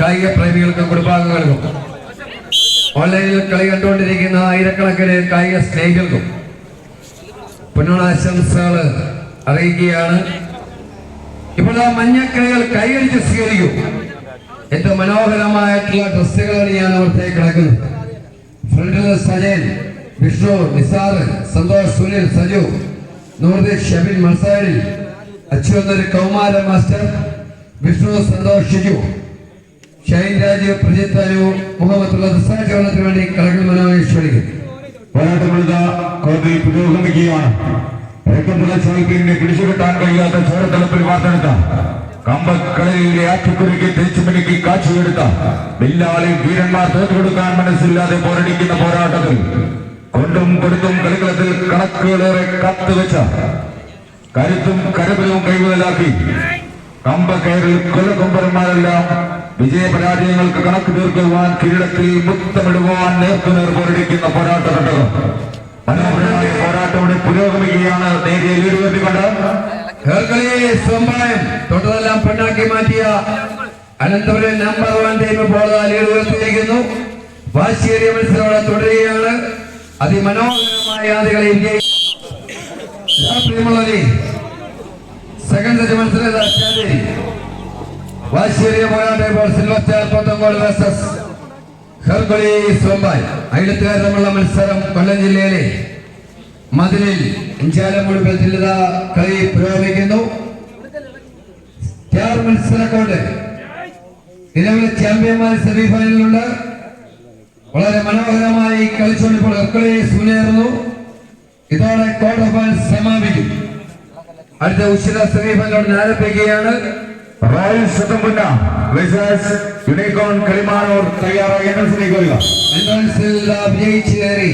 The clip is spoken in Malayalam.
കായിക പ്രേമികൾക്കും കുടുംബാംഗങ്ങൾക്കും ഓൺലൈനിൽ കളി കണ്ടുകൊണ്ടിരിക്കുന്ന ആയിരക്കണക്കിന് കായിക സ്നേഹികൾക്കും പുനരാശംസകൾ അറിയിക്കുകയാണ്. ഇപ്പോൾ ആ മഞ്ഞക്കളികൾ കൈയടിച്ച് സ്വീകരിക്കും. ഏറ്റവും മനോഹരമായിട്ടുള്ള ഡ്രസ്സുകളാണ് ഞാൻ അവിടത്തേക്ക് കിടക്കുന്നത്. ഫ്രണ്ടിൽ സജയൻ വിഷ്ണു നിസാർ സന്തോഷ് സുനിൽ സജു നൂർദി ഷബിൻ മൻസാരി അച്ചു എന്നൊരു കൗമാര മാസ്റ്റർ വിഷ്ണു സന്തോഷ് ഷിജു. ഷൈൻ രാജു പ്രജിത് അനു മുഹമ്മദ് വേണ്ടി കളകൾ പുരോഗമിക്കുകയാണ്. രക്തത്തിളച്ചവൽക്കിനെ പിടിച്ചുകെട്ടാൻ കഴിയാത്ത ചോരത്തലപ്പിൽ വാർത്തെടുത്ത. കമ്പക്കളയിലെ ആറ്റുകുരുക്കി തേച്ചുമിനുക്കി കാച്ചിയെടുത്ത. ബില്ലാളിൽ വീരന്മാർ തോറ്റുകൊടുക്കാൻ മനസ്സില്ലാതെ പോരടിക്കുന്ന പോരാട്ടത്തിൽ കൊണ്ടും കൊടുത്തും കളിക്കളത്തിൽ കണക്കുകളേറെ കാത്തുവെച്ച കരുത്തും കരബലവും കൈമുതലാക്കി കമ്പക്കയറിൽ കൊലകൊമ്പന്മാരെല്ലാം വിജയപരാജയങ്ങൾക്ക് കണക്ക് തീർക്കുവാൻ കിരീടത്തിൽ മുത്തമിടുവാൻ നേർക്കുനേർ പോരടിക്കുന്ന പോരാട്ട മനോഹരമായ പോരാട്ടം ഇവിടെ പുരോഗമിക്കുകയാണ്. നേരിയ സ്വമ്പായം തൊട്ടതെല്ലാം പെണ്ണാക്കി മാറ്റിയ അനന്തപുരം നമ്പർ വൺ ടീം ഇപ്പോൾ വാശിയേറിയ മത്സരം തുടരുകയാണ്. അതിമനോഹരമായ ആദികളെ പ്രിയമുള്ളവരെ സെക്കൻഡ് മത്സരം വാശിയേറിയ പോരാട്ടം സ്റ്റാർ പോത്തങ്കോട് വേഴ്സസ് ഹെർക്കുളി സ്വമ്പായ് അയലത്തുകാർ തമ്മിലുള്ള മത്സരം കൊല്ലം ജില്ലയിലെ മതിലിൽ ഇഞ്ചാലമുടി ജില്ലാ കളി പുരോഗമിക്കുന്നു. സ്റ്റാർ മത്സരക്കോട്ട് നിലവിലെ ചാമ്പ്യന്മാർ സെമി ഫൈനലിലുണ്ട് വളരെ മനോഹരമായി കളിച്ചുകൊണ്ടിപ്പോൾ ഹെർക്കുളീസ് മുന്നേറുന്നു ഇതോടെ ക്വാർട്ടർ ഫൈനൽ സമാപിക്കും. അടുത്ത ഉച്ചിത സെമി ഫൈനലോട് ராயல் சத்தம்புண்ணா விசஸ் யுனிகார்ன் களிமானோர் தயாராக என்ன செய்கிறீர்கள் என்றால் செல்லா விஜய் சேரி